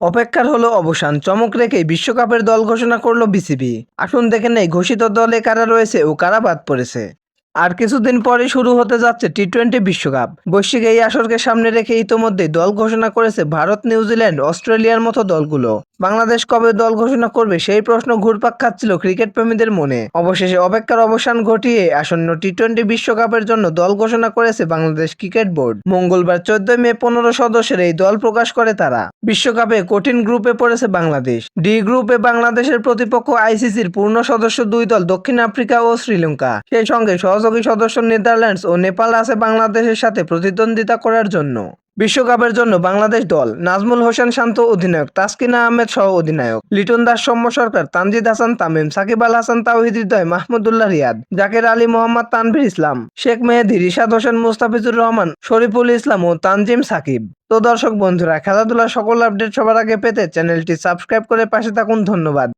অপেক্ষার হলো অবসান। চমক রেখে বিশ্বকাপের দল ঘোষণা করল বিসিবি। আসুন দেখে নেই, ঘোষিত দলে কারা রয়েছে ও কারা বাদ পড়েছে। আর কিছুদিন পরে শুরু হতে যাচ্ছে টি টোয়েন্টি বিশ্বকাপ। বৈশ্বিক এই আসরকে সামনে রেখে ইতোমধ্যেই দল ঘোষণা করেছে ভারত নিউজিল্যান্ড অস্ট্রেলিয়ার মতো দলগুলো। বাংলাদেশ কবে দল ঘোষণা করবে সেই প্রশ্ন ঘুরপাক খাচ্ছিল ক্রিকেট প্রেমীদের মনে। অবশেষে অপেক্ষার অবসান ঘটিয়ে আসন্ন টি টোয়েন্টি বিশ্বকাপের জন্য দল ঘোষণা করেছে বাংলাদেশ ক্রিকেট বোর্ড। মঙ্গলবার চোদ্দই মে পনেরো সদস্যের এই দল প্রকাশ করে তারা। বিশ্বকাপে কঠিন গ্রুপে পড়েছে বাংলাদেশ। ডি গ্রুপে বাংলাদেশের প্রতিপক্ষ আইসিসির পূর্ণ সদস্য দুই দল দক্ষিণ আফ্রিকা ও শ্রীলঙ্কা। সেই সঙ্গে সহযোগী সদস্য নেদারল্যান্ডস ও নেপাল আছে বাংলাদেশের সাথে প্রতিদ্বন্দ্বিতা করার জন্য। বিশ্বকাপের জন্য বাংলাদেশ দল, নাজমুল হোসেন শান্ত অধিনায়ক, তাসকিনা আহমেদ সহ অধিনায়ক। লিটন দাস সৌম্য সরকার, তানজিদ হাসান তামিম, সাকিব আল হাসান, তাওহিদ মাহমুদুল্লাহ রিয়াদ, জাকের আলী মোহাম্মদ, তানভীর ইসলাম, শেখ মেহেদি, রিশাদ হোসেন, মুস্তাফিজুর রহমান, শরীফুল ইসলাম ও তানজিম সাকিব। তো দর্শক বন্ধুরা, খেলাধুলার সকল আপডেট সবার আগে পেতে চ্যানেলটি সাবস্ক্রাইব করে পাশে থাকুন। ধন্যবাদ।